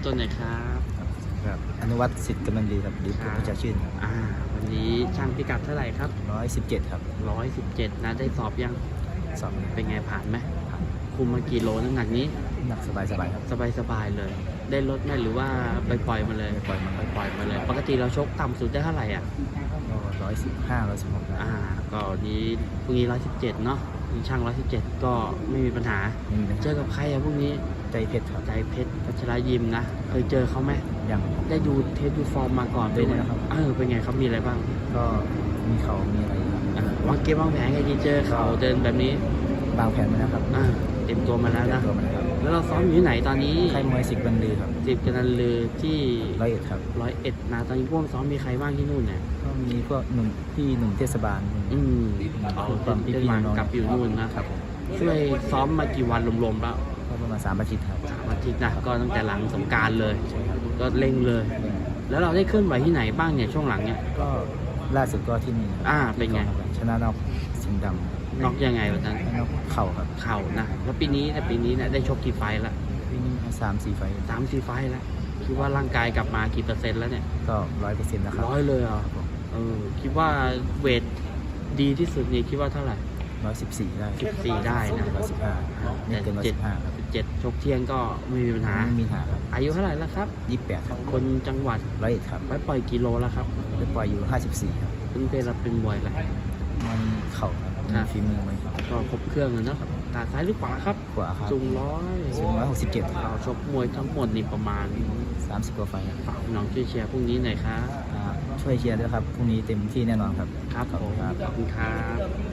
ำต้นหน่อยครับครับอนุวัตสิทธิ์กำลังดีครับหรือครัผู้บประชาชื่นครับอ่าวันนี้ช่างพิกัดเท่าไหร่ครับร้อยสิบเจ็ดครับร้อยสิบเจ็ดนะได้สอบยังสอบเป็นไงผ่านไหมคุมมากี่โลน้ำหนักนี้หนักสบายสบายๆครับสบายสบายๆเลย ได้ลดไหมหรือว่าไปปล่อยมาเลยปล่อยมาไปปล่อยมาเลย ปกติเราชกต่ำสุดได้เท่าไหร่อะก็ร้อยสิบห้าร้อยสิบหกอ่าก็วันนี้พรุ่งนี้ร้อยสิบเจ็ดเนาะ มีช่างร้อยสิบเจ็ดก็ไม่มีปัญหามีนะเจอกับใครอะพรุ่งนี้ใจเพชรครับใจเพชรพัชรยิมนะเคยเจอเขาไหมยังได้ดูเทปดูฟอร์มมาก่อนดูเป็นไงนะครับเออเป็นไงเขามีอะไรบ้าง ก็มีเขามีอะไรครับอ่าวางเกมวางแผนไงดีเจอเขาเดินแบบนี้ บางแผนไหมนะครับอ่าเต็มตัวมาแล้วนะ ตัวมันนะครับแล้วเราซ้อมอยู่ที่ไหนตอนนี้ค่ายมวยสิบบันลือครับสิบกันนันลือที่ร้อยเอ็ดครับ ร้อยเอ็ดนะตอนนี้พวกซ้อมมีใครบ้างที่นู่นเนี่ย ก็มีพวกหนุ่มพี่หนุ่มเทศบาล อืมเอาเป็นเดนมาร์กกลับอยู่นู่นนะครับผมช่วยซ้อมมากี่วันรวมๆแล้วก็ประมาณสามอาทิตย์ครับอาทิตย์นะก็ตั้งแต่หลังสงกรารเลย ใช่ครับก็เร่งเลย แล้วเราได้เคลื่อนไหวที่ไหนบ้างเนี่ยช่วงหลังเนี่ย ก็ล่าสุดก็ที่นี่ครับอ่าเป็นไงที่กองครับชนะนอก สิงห์ดำน็อกยังไงวันนั้นนอกเข่าครับเข่านะแล้วปีนี้แต่ปีนี้เนี่ยได้ชกกี่ไฟล์ละวิ่งสามสี่ไฟล์สามสี่ไฟล์แล้วคิดว่าร่างกายกลับมากี่เปอร์เซ็นต์แล้วเนี่ยก็ร้อยเปอร์เซ็นต์นะครับร้อยเลยเหรอเออคิดว่าเวทดีที่สุดนี่คิดว่าเท่าไหร่ร้อยสิบสี่ได้สิบสี่ได้นะร้อยสิบห้าไม่เกินร้อยเจ็ดสิบห้าครับสิบเจ็ดชกเที่ยงก็ไม่มีปัญหา ไม่มีปัญหาครับอายุเท่าไหร่แล้วครับ ยี่สิบแปดครับคนจังหวัดร้อยเอ็ดครับไว้ปล่อยกิโลแล้วครับไปปล่อยอยู่ห้าสิบสี่ครับเพิ่งเป็นรับเป็นมวยแหละ มันเข่าครับครัมีบฝีมือไหมครับก็ครบเครื่องเลยเนาะตาซ้ายหรือขวาครับขวาครับสูงร้อยสูงร้อยหกสิบเจ็ดเราชกมวยทั้งหมดนี่ประมาณสามสิบกว่าไฟล์ครับฝากน้องช่วยเชียร์พรุ่งนี้หน่อยครับอ่าช่วยเชียร์ด้วยครับพรุ่งนี้เต็มที่แน่นอนครับ ครับผมครับขอบคุณครับ